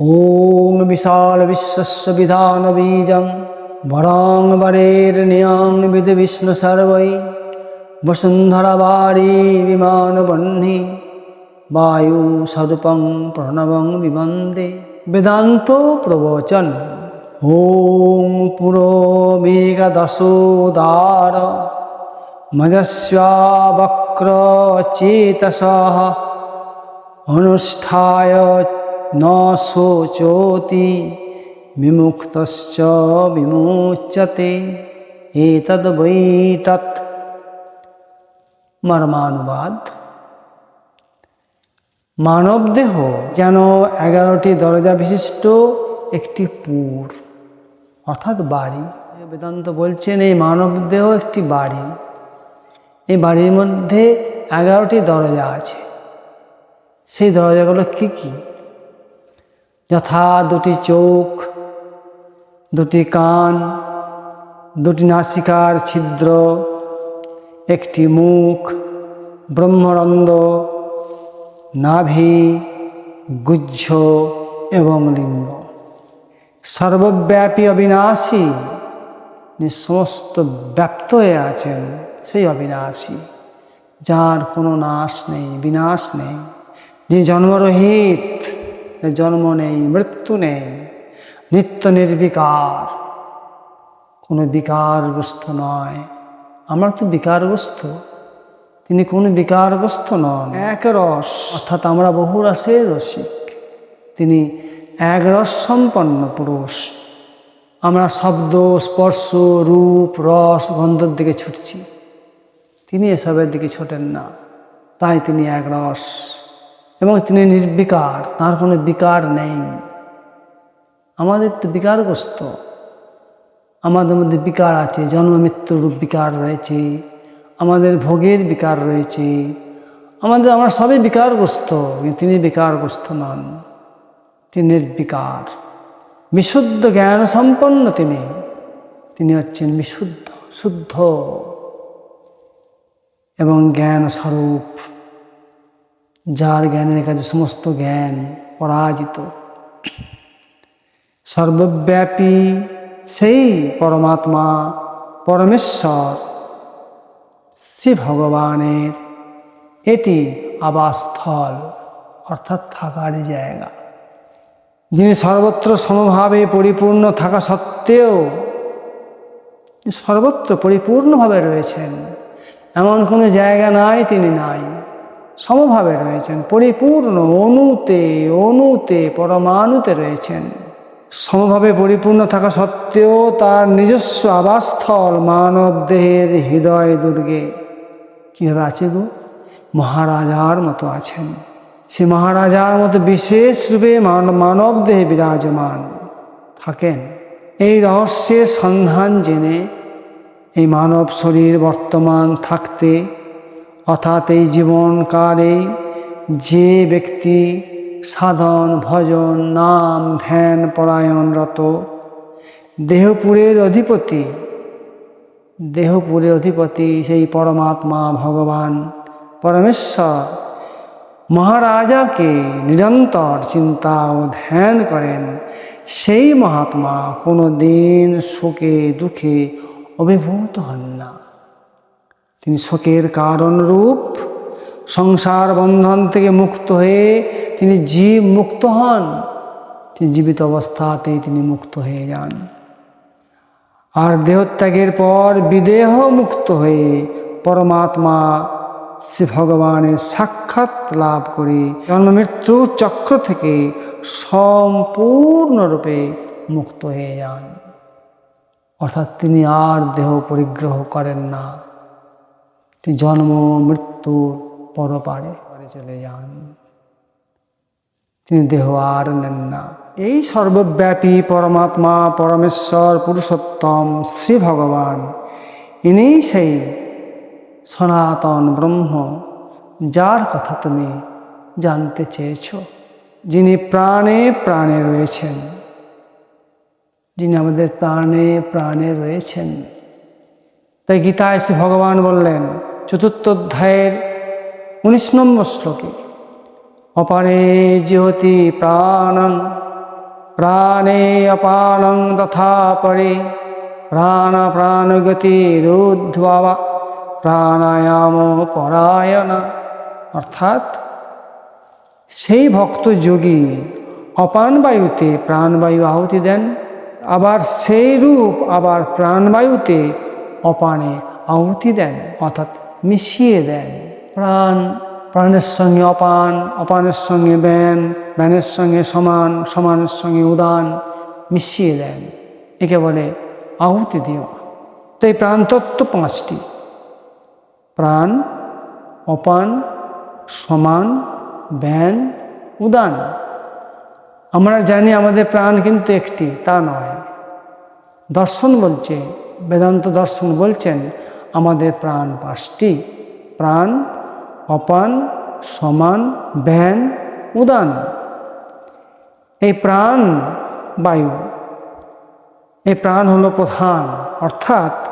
ॐ विशालविश्वस्य विधानबीजं वरां वरेर्नियां विधिविष्णुसर्वै वसुन्धरावारी विमानवह्नि वायुसरूपं प्रणवं विवन्दे वेदान्त प्रवचन ॐ पुरो मेघदशोदार मजस्वावक्रचेतसः अनुष्ठाय ন শোচতি বিমুক্তশ্চ বিমোচ্যতে এতদ তৎ মর্মানুবাদ মানব দেহ যেন এগারোটি দরজা বিশিষ্ট একটি পুর, অর্থাৎ বাড়ি। বেদান্ত বলছেন এই মানব দেহ একটি বাড়ি। এই বাড়ির মধ্যে এগারোটি দরজা আছে। সেই দরজাগুলো কী কী? যথা দুটি চোখ, দুটি কান, দুটি নাসিকার ছিদ্র, একটি মুখ, ব্রহ্মরন্দ, নাভি গুজ্জ এবং লিঙ্গ। সর্বব্যাপী অবিনাশী যিনি সমস্ত ব্যপ্ত হয়ে আছেন সেই অবিনাশী, যার কোনো নাশ নেই, বিনাশ নেই। যে জন্মরহিত জন্ম নেই মৃত্যু নেই নিত্য নির্বিকার। কোনো বিকারগ্রস্ত নয়। আমরা তো বিকারগ্রস্ত। তিনি কোনো বিকারগ্রস্ত নন। এক রস। অর্থাৎ আমরা বহু রসের রসিক। তিনি এক রস সম্পন্ন পুরুষ। আমরা শব্দ স্পর্শ রূপ রস গন্ধের দিকে ছুটছি। তিনি এসবের দিকে ছোটেন না। তাই তিনি এক রস। এবং তিনি নির্বিকার, তার কোনো বিকার নেই। আমাদের তো বিকারগ্রস্ত। আমাদের মধ্যে বিকার আছে, জন্ম মৃত্যুর বিকার রয়েছে। আমাদের ভোগের বিকার রয়েছে। আমাদের, আমরা সবই বিকারগ্রস্ত তিনি বিকারগ্রস্ত নন। তিনি নির্বিকার। বিশুদ্ধ জ্ঞান সম্পন্ন তিনি। তিনি হচ্ছেন বিশুদ্ধ, শুদ্ধ। এবং জ্ঞান স্বরূপ। যার জ্ঞানের কাছে সমস্ত জ্ঞান পরাজিত। সর্বব্যাপী সেই পরমাত্মা পরমেশ্বর শ্রী ভগবানের এটি আবাসস্থল, অর্থাৎ থাকার জায়গা। যিনি সর্বত্র সমভাবে পরিপূর্ণ থাকা সত্ত্বেও সর্বত্র পরিপূর্ণভাবে রয়েছেন। এমন কোনো জায়গা নাই, তিনি নাই। সমভাবে রয়েছেন, পরিপূর্ণ, অনুতে অনুতে, পরমাণুতে রয়েছেন। সমভাবে পরিপূর্ণ থাকা সত্ত্বেও তার নিজস্ব আবাসস্থল মানব দেহের হৃদয় দুর্গে। কীভাবে আছে গো? মহারাজার মতো আছেন। সে মহারাজার মতো বিশেষ রূপে মানব দেহে বিরাজমান। থাকেন। এই রহস্যের সন্ধান জেনে এই মানব শরীর বর্তমান থাকতে অর্থাৎ এই জীবনকালে যে ব্যক্তি সাধন, ভজন, নাম, ধ্যান পরায়ণরত দেহপুরের অধিপতি দেহপুরের অধিপতি সেই পরমাত্মা ভগবান পরমেশ্বর মহারাজাকে নিরন্তর চিন্তা ও ধ্যান করেন। সেই মহাত্মা কোনো দিন শোকে দুঃখে অভিভূত হন না। তিনি শোকের কারণ রূপ সংসার বন্ধন থেকে মুক্ত হয়ে তিনি জীব মুক্ত হন। তিনি জীবিত অবস্থাতেই তিনি মুক্ত হয়ে যান। আর দেহত্যাগের পর বিদেহ মুক্ত হয়ে পরমাত্মা শ্রী ভগবানের সাক্ষাৎ লাভ করে জন্ম মৃত্যু চক্র থেকে সম্পূর্ণরূপে মুক্ত হয়ে যান। অর্থাৎ তিনি আর দেহ পরিগ্রহ করেন না। জন্ম মৃত্যুর পরপারে পারে চলে যান। তিনি দেহ আর নেন না। এই সর্বব্যাপী পরমাত্মা, পরমেশ্বর, পুরুষোত্তম শ্রী ভগবান ইনি সেই সনাতন ব্রহ্ম যার কথা তুমি জানতে চেয়েছ, যিনি প্রাণে প্রাণে রয়েছেন। যিনি আমাদের প্রাণে প্রাণে রয়েছেন। তাই গীতায় শ্রী ভগবান বললেন চতুর্থ অধ্যায়ের উনিশ নম্বর শ্লোকে অপারে জিহতি প্রাণং, প্রাণে অপানং তথা পরে, প্রাণ প্রাণগতিরুদ্ধ্বা প্রাণায়াম পরায়ণা। অর্থাৎ সেই ভক্ত যোগী অপান বায়ুতে প্রাণবায়ু আহুতি দেন, আবার সেই রূপ আবার প্রাণবায়ুতে অপানে আহুতি দেন। অর্থাৎ মিশিয়ে দেন। প্রাণ, প্রাণের সঙ্গে অপান, অপানের সঙ্গে ব্যান ব্যানের সঙ্গে সমান, সমানের সঙ্গে উদান মিশিয়ে দেন। একে বলে আহুতি দেওয়া। তো এই প্রাণতত্ত্ব পাঁচটি। প্রাণ, অপান, সমান ব্যান উদান। আমরা জানি আমাদের প্রাণ কিন্তু একটি, তা নয়। দর্শন বলছে, বেদান্ত দর্শন বলছেন আমাদের প্রাণ পাঁচটি। প্রাণ, অপান, সমান, ব্যান, উদান। এই প্রাণ, বায়ু। এই প্রাণ হলো প্রধান, অর্থাৎ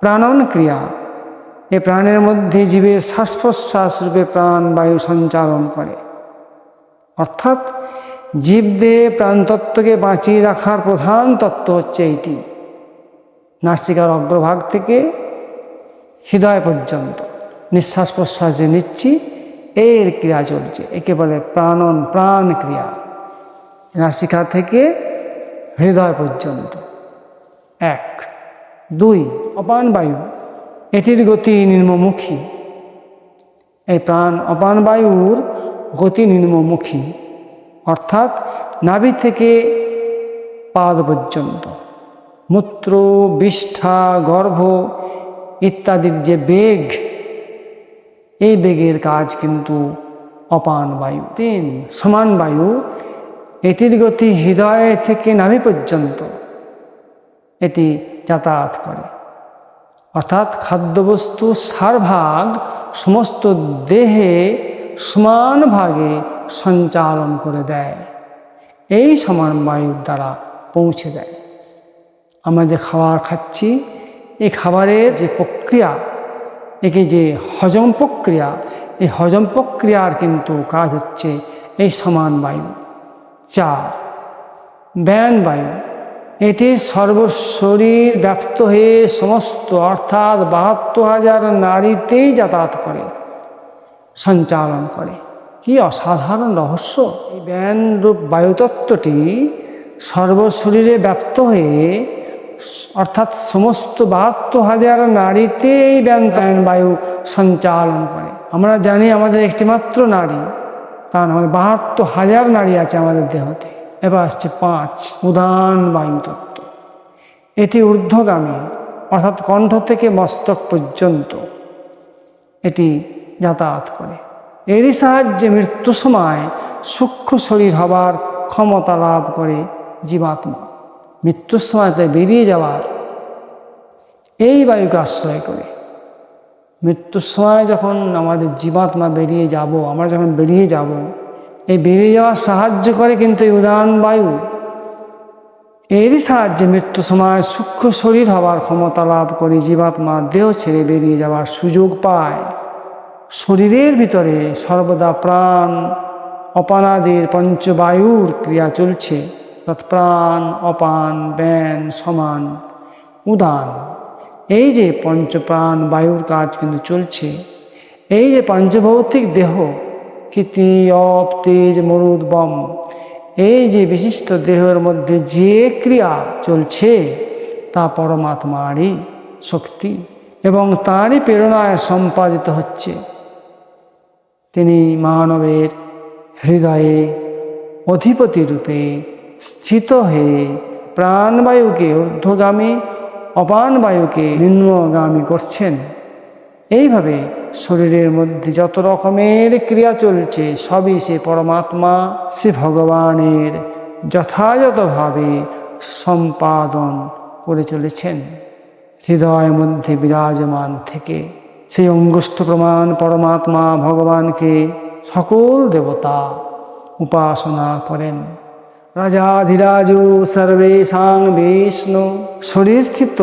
প্রাণন ক্রিয়া। এই প্রাণের মধ্যে জীবের শ্বাস প্রশ্বাস রূপে প্রাণ, বায়ু সঞ্চালন করে। অর্থাৎ জীবদেহে প্রাণতত্ত্বকে বাঁচিয়ে রাখার প্রধান তত্ত্ব হচ্ছে এইটি। নাসিকার অগ্রভাগ থেকে হৃদয় পর্যন্ত। নিঃশ্বাস প্রশ্বাস যে নিচ্ছি, এর ক্রিয়া চলছে। একে বলে প্রাণন প্রাণ ক্রিয়া। নাসিকা থেকে হৃদয় পর্যন্ত। এক। দুই। অপান বায়ু। এটির গতি নিম্নমুখী। এই প্রাণ অপান বায়ুর গতি নিম্নমুখী। অর্থাৎ নাভি থেকে পাদ পর্যন্ত। মূত্র বিষ্ঠা গর্ভ ইত্যাদির যে বেগ, এই বেগের কাজ কিন্তু অপান বায়ু, তিন সমান বায়ু, এটির গতি হৃদয় থেকে নাভি পর্যন্ত, এটি যাতায়াত করে। অর্থাৎ খাদ্যবস্তু সার ভাগ, সমস্ত দেহে সমান ভাগে সঞ্চালন করে দেয়। এই সমান বায়ুর দ্বারা পৌঁছে দেয়। আমরা যে খাবার খাচ্ছি এই খাবারের যে প্রক্রিয়া একে যে হজম প্রক্রিয়া, এই হজম প্রক্রিয়ার কিন্তু কাজ হচ্ছে এই সমান বায়ু। চার ব্যান বায়ু। এটি সর্বশরীর ব্যাপ্ত হয়ে সমস্ত, অর্থাৎ বাহাত্তর হাজার নারীতেই যাতায়াত করে, সঞ্চালন করে। কি অসাধারণ রহস্য! এই ব্যান রূপ বায়ুতত্ত্বটি সর্বশরীরে ব্যাপ্ত হয়ে অর্থাৎ সমস্ত বাহাত্তর হাজার নারীতে এই ব্যান ত্যান বায়ু সঞ্চালন করে। আমরা জানি আমাদের একটিমাত্র নারী, তা নয়, বাহাত্তর হাজার নারী আছে আমাদের দেহতে। এবার আসছে পাঁচ উদান বায়ুতত্ত্ব এটি ঊর্ধ্বগামী, অর্থাৎ কণ্ঠ থেকে মস্তক পর্যন্ত এটি যাতায়াত করে। এরই সাহায্যে মৃত্যু সময় সূক্ষ্ম শরীর হবার ক্ষমতা লাভ করে জীবাত্মা। মৃত্যুর সময়তে বেরিয়ে যাওয়ার এই বায়ুকে আশ্রয় করে। মৃত্যুর সময় যখন আমাদের জীবাত্মা বেরিয়ে যাব, আমরা যখন বেরিয়ে যাব, এই বেরিয়ে যাওয়ার সাহায্য করে কিন্তু এই উদাহরণ বায়ু। এরই সাহায্যে মৃত্যু সময় সূক্ষ্ম শরীর হওয়ার ক্ষমতা লাভ করে জীবাত্মা দেহ ছেড়ে বেরিয়ে যাওয়ার সুযোগ পায়। শরীরের ভিতরে সর্বদা প্রাণ, অপানাদির পঞ্চবায়ুর ক্রিয়া চলছে। তৎপ্রাণ অপান, ব্যান, সমান, উদান। এই যে পঞ্চপ্রাণ বায়ুর কাজ কিন্তু চলছে, এই যে পঞ্চভৌতিক দেহ কীর্তি অপ তেজ, মরুদ, বম, এই যে বিশিষ্ট দেহের মধ্যে যে ক্রিয়া চলছে, তা পরমাত্মারই শক্তি এবং তারই প্রেরণায় সম্পাদিত হচ্ছে। তিনি মানবের হৃদয়ে অধিপতি রূপে স্থিত হয়ে প্রাণবায়ুকে ঊর্ধ্বগামী অপান বায়ুকে নিম্নগামী করছেন। এইভাবে শরীরের মধ্যে যত রকমের ক্রিয়া চলছে, সবই সে পরমাত্মা, সে ভগবানের যথাযথভাবে সম্পাদন করে চলেছেন। হৃদয়ের মধ্যে বিরাজমান থেকে সেই অঙ্গুষ্ঠ প্রমাণ পরমাত্মা ভগবানকে সকল দেবতা উপাসনা করেন। রাজাধিরাজ সর্বেশাং বিষ্ণু। শরীরস্থিত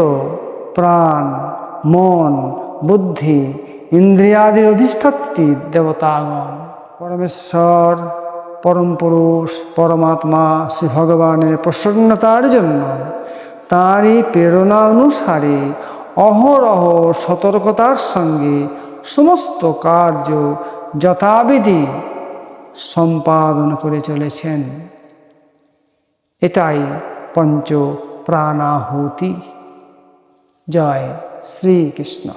প্রাণ মন বুদ্ধি ইন্দ্রিয়াদির অধিষ্ঠাত্রী দেবতাগণ। পরমেশ্বর পরম পুরুষ পরমাত্মা শ্রী ভগবানের প্রসন্নতার জন্য তাঁরই প্রেরণা অনুসারে অহরহ সতর্কতার সঙ্গে সমস্ত কার্য যথাবিধি সম্পাদন করে চলেছেন। এটাই পঞ্চ প্রাণাহুতি জয় শ্রীকৃষ্ণ